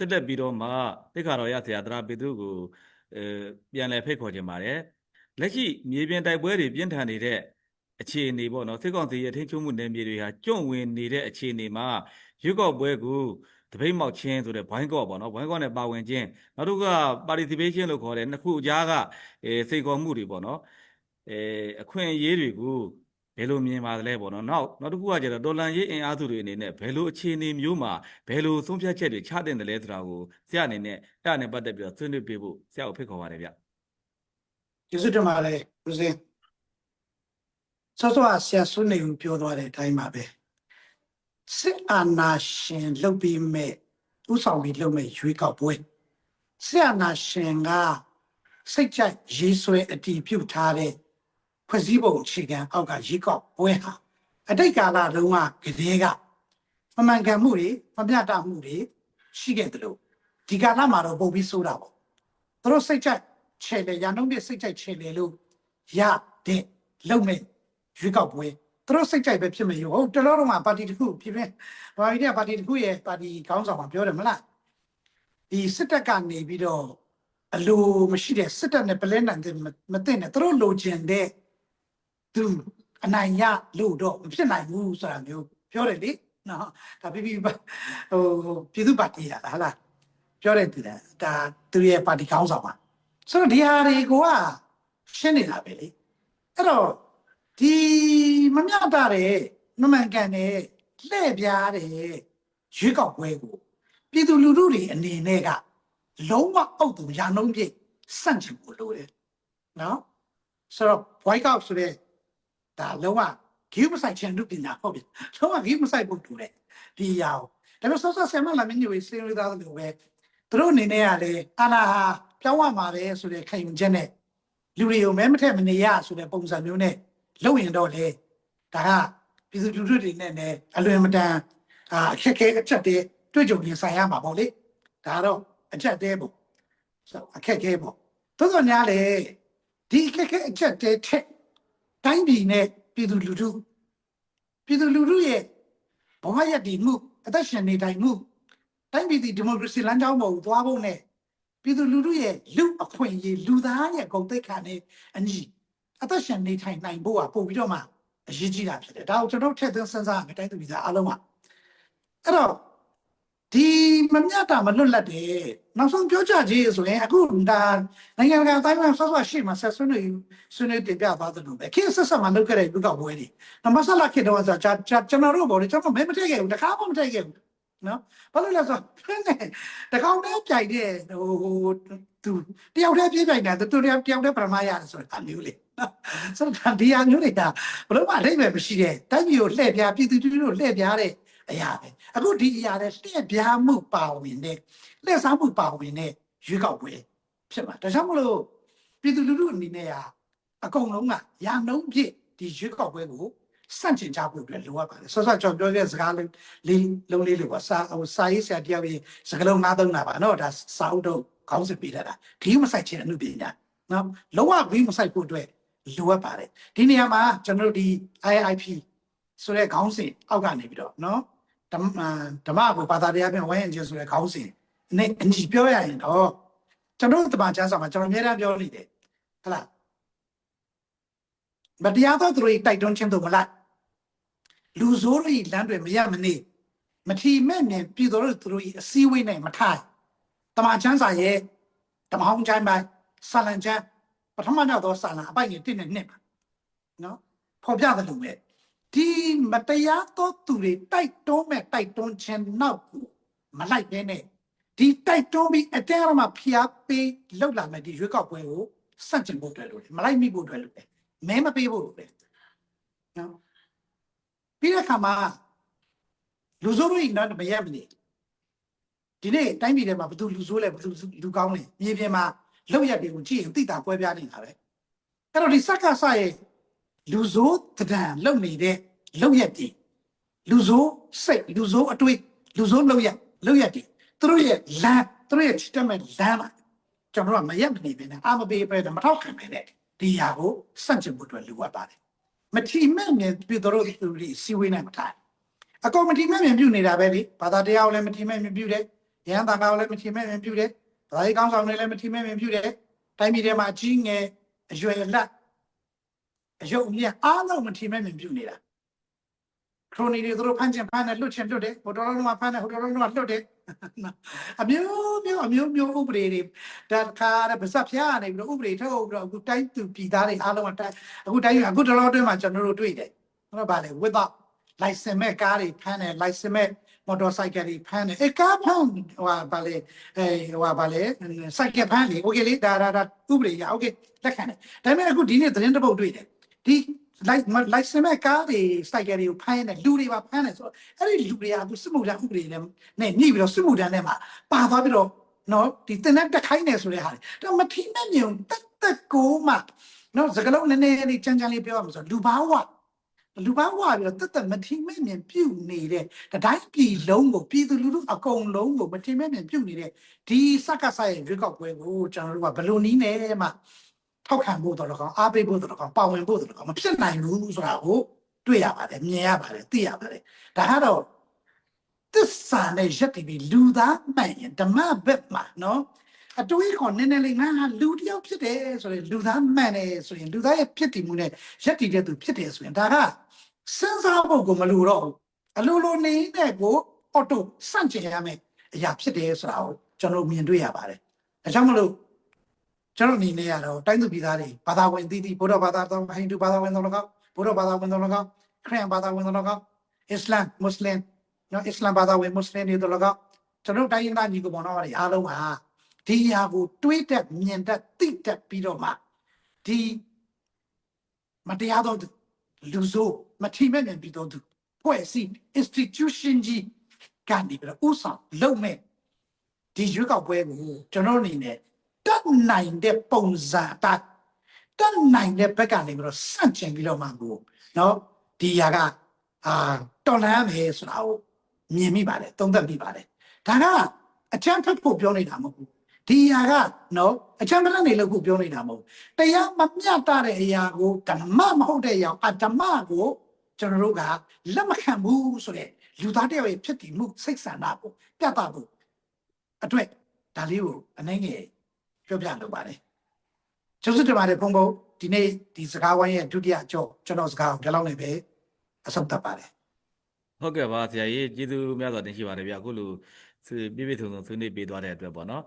စစ်တက်ပြီးတော့မှတိခါတော်ရဆရာသရပေသူကိုအဲပြန်လည်ဖိတ်ခေါ်ခြင်းပါတယ်လက်ရှိမြေပြင်တိုက်ပွဲတွေပြင်းထန်နေတဲ့အခြေအနေပေါ့နော်စစ်ကောင်စီရဲ့ထိန်းချုပ်မှုနယ်မြေတွေဟာကျွန့်ဝင်နေတဲ့အခြေအနေမှာရွေးကောက်ပွဲကိုတပိတ်မောက်ချင်းဆိုတဲ့ဘိုင်းကော့ပေါ့နော်ဘိုင်းကော့နဲ့ပါဝင်ခြင်းနောက်တစ်ခုက participation လို့ခေါ်တဲ့နှစ်ခုအကြားကအဲစိတ်ခေါ်မှုတွေပေါ့နော်အဲအခွင့်အရေးတွေကိုဘ ယ်လိုမြင်ပါသလဲပေါ့နော်နောက်နောက်တစ်ခုကကျတော့တော်လန်ရေးအင်အားစုတွေအနေနဲ့ဘယ်လိုအခြေအနေမျိုးမှာဘယ်လိုဆုံးဖြတ်ချက်တွေချတင်တယ်လဲဆိုတာကိုဆရာအနေနဲ့အဲ့ဒါနဲ့ပတ်သက်ပြီးတော့ဆွေးနွေးပေးဖို့ဆရာကိုဖိတ်ခေါ်ပါတယ်ဗျကျေးဇူးတင်ပါတယ်ဦးစင်းဆောဆောဆရာဆွနေကိုပြောသွားတဲ့အတိုင်းပါပဲစစ်အာဏာရှင်လုပ်ပြီးမဲ့ဥဆောင်ပြီးလုပ်မဲ့ရွေးကောက်ပွဲစစ်အာဏာရှင်ကစိတ်ကြိုက်ရေးဆွဲအတီးပြုတ်ထားတဲ့ ဖွဲ့စည်းပုံအခြေခံအောက်ကရွေးကောက်ပွဲဟာအတိတ်ကာလတုန်းကကတည်းကမမှန်ကန်မှုတွေမမျှတမှုတွေရှိခဲ့တယ်လို့ဒီကာလမှာတော့ပုံပြီးဆိုတာပေါ့သူတို့စိတ်ကြိုက်ချဲလေရန်လုံးပြစိတ်ကြိုက်ချဲလေလို့ရတဲ့လုံမဲ့ရွေးကောက်ပွဲသူတို့စိတ်ကြိုက်ပဲဖြစ်မယ်ရောဟုတ်တလောတော့မှာပါတီတစ်ခုဖြစ်ဖြစ်ဘာကြီးတဲ့ပါတီတစ်ခုရဲ့ပါတီခေါင်းဆောင်မှာပြောတယ်မလားဒီစစ်တပ်ကနေပြီးတော့အလိုမရှိတဲ့စစ်တပ်နဲ့ပလဲနိုင်တဲ့မသိနဲ့သူတို့လိုချင်တဲ့ သူအနိုင်ရလို့တော့မဖြစ်နိုင်ဘူးဆိုတာမျိုးပြောတယ်လေနော်ဒါပြပြဟိုပြည်သူ့ပါတီရလားဟလားပြောတယ်သူဒါသူရဲ့ပါတီခေါင်းဆောင်ပါဆိုတော့ဒီဟာတွေကိုကရှင်းနေတာပဲလေအဲ့တော့ဒီမမျှတတဲ့မမှန်ကန်တဲ့လှည့်ပြားတဲ့ရွေးကောက်ပွဲကိုပြည်သူလူထုတွေအနေနဲ့ကလုံးဝအောက်သူရာနှုံးပြည့်စန့်ချင်ဖို့လိုတယ်နော်ဆိုတော့ white out ဆိုတဲ့ ဒါလုံးဝဂိမ်းမဆိုင်ချင်လူပညာဟုတ်ပြီလုံးဝဂိမ်းမဆိုင်ဖို့တူတယ်ဒီအရာကိုဒါပေမဲ့ဆော့ဆော့ဆမ်မလာမင်းကြီးစင်းရသားလို့ပဲသူတို့အနေနဲ့ကလေအာနာဟာပြောင်းရမှာပဲဆိုတဲ့ခံယူချက်နဲ့လူတွေကိုမဲမထက်မနေရဆိုတဲ့ပုံစံမျိုးနဲ့လုပ်ရင်တော့လေဒါကပြည်သူလူထုတွေနဲ့လည်းအလွယ်မတန်အာအခက်ခဲအချက်တွေတွေ့ကြုံရင်ဆိုင်ရမှာပေါ့လေဒါတော့အချက်တဲပေါ့ဆိုအခက်ခဲပေါ့သို့တော်များလေဒီအခက်ခဲအချက်တဲထက် တိုင်းပြည်နဲ့ပြည်သူလူထုပြည်သူလူထုရဲ့ဘဝရည်တည်မှုအသက်ရှင်နေထိုင်မှုတိုင်းပြည်ဒီမိုကရေစီလမ်းကြောင်းပေါ်ကိုသွားဖို့နဲ့ပြည်သူလူထုရဲ့လူအခွင့်အရေးလူသားရဲ့ဂုဏ်သိက္ခာနဲ့အညီအသက်ရှင်နေထိုင်နိုင်ဖို့ကပို့ပြီးတော့မှအရေးကြီးတာဖြစ်တယ်ဒါကိုကျွန်တော်ထည့်သွင်းစဉ်းစားရမယ်တိုင်းသူပြည်သားအားလုံးကအဲ့တော့ ဒီမမျှတာမလွတ်လပ်တယ်နောက်ဆုံးပြောကြခြင်းဆိုရင်အခုဒါနိုင်ငံတကာအတိုင်းအဆော့ဆော့ရှိမှဆက်ဆွေးနွေးဆွေးနွေးတင်ပြသွားတယ်လို့ပဲခေတ်ဆက်ဆက်မှလုပ်ခဲ့တဲ့လူကပွဲတွေနမဆလာခေတ်တော့ဆိုကျွန်တော်တို့ဘောလေကျွန်တော်မဲမထည့်ခဲ့ဘူးတခါမှမထည့်ခဲ့ဘူးနော်ဘာလို့လဲဆိုတော့ဖင်းနေတကောင်တည်းပြိုင်တဲ့ဟိုဟိုသူတယောက်တည်းပြေးပြိုင်တာသူတယောက်တယောက်တည်းပရမရတယ်ဆိုတာအမျိုးလေဆိုတော့ဒီအမျိုးတွေကဘလို့မှအထိပ္ပယ်မရှိတဲ့တိုက်ပြည်ကိုလှည့်ပြားပြည်သူတို့လှည့်ပြားတဲ့ အရာပဲအခုဒီအရာတွေလှည့်ပြားမှုပါဝင်တဲ့လှည့်စားမှုပါဝင်တဲ့ရွေးကောက်ပွဲဖြစ်မှာဒါကြောင့်မလို့ပြည်သူလူထုအနေနဲ့ကအကုန်လုံးကရာနှုံးပြည့်ဒီရွေးကောက်ပွဲကိုစန့်ကျင်ကြဖို့အတွက်လိုအပ်ပါတယ်ဆောစောကျွန်တော်ပြောခဲ့စကားလေးလေးလုံးလေးလို့ပါစာဟိုစာရေးဆရာတယောက်ကြီးစကားလုံးငါးသုံးတာပါနော်ဒါစာအုပ်တော့ခေါင်းစဉ်ပေးတာဂီးမဆိုင်ချင်အမှုပညာနော်လုံးဝဂီးမဆိုင်ဖို့အတွက်လိုအပ်ပါတယ်ဒီနေရာမှာကျွန်တော်တို့ဒီ IIP ဆိုတဲ့ခေါင်းစဉ်အောက်ကနေပြီးတော့နော် ဓမ္မဓမ္မကိုဘာသာတရားပြန်ဝိုင်းရင်ချင်းဆိုတဲ့ခေါင်းစဉ်နဲ့အညီပြောရရင်တော့ကျွန်တော်တို့တမန်ကျမ်းစာမှာကျွန်တော်အများအားပြောလိမ့်တယ်ဟလားမတရားသောသူတွေတိုက်တွန်းခြင်းတို့မလိုက်လူဆိုးတွေလမ်းတွေမရမနေမထီမဲ့မြင်ပြည်တော်တို့သူတို့အစည်းအဝေးနဲ့မထိုင်တမန်ကျမ်းစာရဲ့ဓမ္မဟောင်းချိုင်းပိုင်းဆာလံကျမ်းပထမမြောက်သောဆာလံအပိုင်ကြီးတစ်နဲ့နှစ်ပါနော်ဖော်ပြတယ်လို့ပဲ ဒီမတရားသောသူတွေတိုက်တွန်းမဲ့တိုက်တွန်းခြင်းနောက်ကိုမလိုက်ဘဲနဲ့ဒီတိုက်တွန်းပြီးအတဲရမှာဖျားပေးလောက်လာမဲ့ဒီရွေးကောက်ပွဲကိုစန့်ကျင်ဖို့အတွက်လို့မလိုက်မိဖို့အတွက်လို့ပဲမဲမပေးဖို့လို့ပဲနော်ပြီးတဲ့အခါမှာလူဆိုးတို့တော့မရက်မနေဒီနေ့တိုင်းပြည်ထဲမှာဘယ်သူလူဆိုးလဲဘယ်သူလူကောင်းလဲမြေပြင်မှာလောက်ရက်တွေကိုကြည့်ရင်သိတာကွဲပြားနေတာပဲအဲ့တော့ဒီစက္ကဆရဲ့ လူဆိုးတံလုံနေတဲ့လောက်ရက်တွေလူဆိုးစိတ်လူဆိုးအတွေ့လူဆိုးလောက်ရက်လောက်ရက်တွေသူတို့ရဲ့လမ်းသူတို့ရဲ့ချစ်တမဲ့လမ်းမှာကျွန်တော်ကမရက်မနေပဲနဲ့အာမပေးပဲမထောက်ခံပဲနဲ့ဒီຢာကိုစန့်ကျင်ဖို့အတွက်လိုအပ်ပါတယ်မထီမဲ့မြင်ပြည်တော်တို့သူတွေစီဝေးနေမှာထားအကောင်မထီမဲ့မြင်ပြုနေတာပဲလေဘာသာတရားကိုလည်းမထီမဲ့မြင်ပြုတယ်ရန်တန်ကောင်လည်းမထီမဲ့မြင်ပြုတယ်ဗလာကြီးကောင်းဆောင်တွေလည်းမထီမဲ့မြင်ပြုတယ်တိုင်းပြည်ထဲမှာအကြီးငယ်အရွယ်လက် အယုံအမြတ်အားလုံးမထီမဲ့မြင်ပြုနေတာခရိုနီတွေသူတို့ဖမ်းချင်ဖမ်းတယ်လွတ်ချင်လွတ်တယ်ဟိုတော်တော်လုံးကဖမ်းတယ်ဟိုတော်တော်လုံးကလွတ်တယ်အမျိုးမျိုးအမျိုးမျိုးဥပဒေတွေဒါခါရဗစက်ဖျားနေပြီးတော့ဥပဒေထုတ်ပြီးတော့အခုတိုင်းသူပြည်သားတွေအားလုံးကတိုင်းအခုတိုင်းအခုတော်တော်အတွင်းမှာကျွန်တော်တို့တွေ့တယ်ဟုတ်ပါလေ without license မဲ့ကားတွေဖမ်းတယ် license မဲ့ motorcycle တွေဖမ်းတယ်အဲကားဖမ်းဟိုဟာဗာလေအဲဟိုဟာဗာလေ cycle ဖမ်းလေ okay လေဒါဒါဒါဥပဒေရ okay လက်ခံတယ်ဒါပေမဲ့အခုဒီနေ့သတင်းတစ်ပုဒ်တွေ့တယ် ဒီ like license မဲ့ကားတွေ cycle တွေကိုဖမ်းတယ်လူတွေပါဖမ်းတယ်ဆိုတော့အဲ့ဒီလူတွေကအခုစစ်မှုထမ်းဥပဒေနဲ့နဲ့ညှိပြီးတော့စစ်မှုထမ်းထဲမှာပါသွားပြီးတော့နော်ဒီတင်တဲ့တက်ခိုင်းနေဆိုတဲ့ဟာတွေဒါမထီမဲ့မြုံတက်တက်ကိုမှနော်စကလုံးနည်းနည်းလေးကြမ်းကြမ်းလေးပြောရမှာဆိုလူဘာဝလူပန်းဝါပြီးတော့တက်တက်မထီမဲ့မြင်ပြုတ်နေတဲ့တတိုင်းပြည်လုံးကိုပြည်သူလူထုအကုန်လုံးကိုမထီမဲ့မြင်ပြုတ်နေတဲ့ဒီစက္ကဆရဲ့ရွေးကောက်ပွဲကိုကျွန်တော်တို့ကဘယ်လိုနည်းနဲ့မှ ထောက်ခံဖို့တော့ကောင်းအားပေးဖို့တော့ကောင်းပါဝင်ဖို့တော့ကောင်းမဖြစ်နိုင်ဘူးဆိုတာကိုတွေ့ရပါတယ်မြင်ရပါတယ်သိရပါတယ်ဒါကတော့သစ္စာနဲ့ရက်တည်ပြီးလူသားမှန်ရင်ဓမ္မဘက်မှာနော်အတွေးခေါ်နည်းနည်းလေးငါဟာလူတစ်ယောက်ဖြစ်တယ်ဆိုရင်လူသားမှန်တယ်ဆိုရင်လူသားရဲ့ဖြစ်တည်မှုနဲ့ရက်တည်တဲ့သူဖြစ်တယ်ဆိုရင်ဒါကစဉ်းစားဖို့ကိုမလိုတော့ဘူးအလိုလိုနေတဲ့ကိုအော်တိုစန့်ကျင်ရမယ်အရာဖြစ်တယ်ဆိုတာကိုကျွန်တော်မြင်တွေ့ရပါတယ်။ဒါကြောင့်မလို့ ကျွန်တော်အနေနဲ့ကတော့တိုင်းသူပြည်သားတွေဘာသာဝင်သီးသီးဗုဒ္ဓဘာသာတော်ဟိန္ဒူဘာသာဝင်တော်၎င်းဗုဒ္ဓဘာသာဝင်တော်၎င်းခရစ်ယာန်ဘာသာဝင်တော်၎င်းအစ္စလာမ်မွတ်စလင်နော်အစ္စလာမ်ဘာသာဝင်မွတ်စလင်တွေတော်၎င်းကျွန်တော်တိုင်းရင်းသားညီကိုပေါ်တော့တွေအားလုံးဟာဒီအရာကိုတွေးတက်မြင်တက်သိတက်ပြီးတော့မှဒီမတရားသောလူဆိုးမထီမဲ့မြင်ပြီးတော့သူဖွဲ့စည်း institution ကြီးကနေပြီးတော့ဥဆောင်လုပ်မဲ့ဒီရွေးကောက်ပွဲကိုကျွန်တော်အနေနဲ့ တတ်နိုင်တဲ့ပုံစံတတ်တတ်နိုင်တဲ့ဘက်ကနေပြီးတော့စန့်ကျင်ပြီးတော့မှကိုနော်ဒီຢာကအာတော်လန်မယ်ဆိုတာကိုမြင်မိပါတယ်သုံးသပ်မိပါတယ်ဒါကအချမ်းဖတ်ဖို့ပြောနေတာမဟုတ်ဘူးဒီຢာကနော်အချမ်းဖတ်နေလို့ခုပြောနေတာမဟုတ်တရားမမျှတတဲ့အရာကိုဓမ္မမဟုတ်တဲ့အရာအတ္တမကိုကျွန်တော်တို့ကလက်မခံဘူးဆိုတဲ့လူသားတယောက်ရဲ့ဖြစ်တည်မှုစိတ်ဆန္ဒကိုပြသဖို့အတွက်ဒါလေးကိုအနိုင်ငယ် ပြောပြလုပ်ပါတယ်ကျုပ်စစ်တပါတယ်ဖုံဖုံဒီနေ့ဒီစကားဝိုင်းရဲ့ဒုတိယအကျော်ကျွန်တော်စကားကိုဒီလောက်နဲ့ပဲအဆုံးသတ်ပါတယ်ဟုတ်ကဲ့ပါဆရာကြီးကျေးဇူးများစွာတင်ရှိပါတယ်ဗျအခုလိုပြည့်ပြည့်စုံစုံဆွေးနွေးပေးသွားတဲ့အတွက်ပေါ့နော်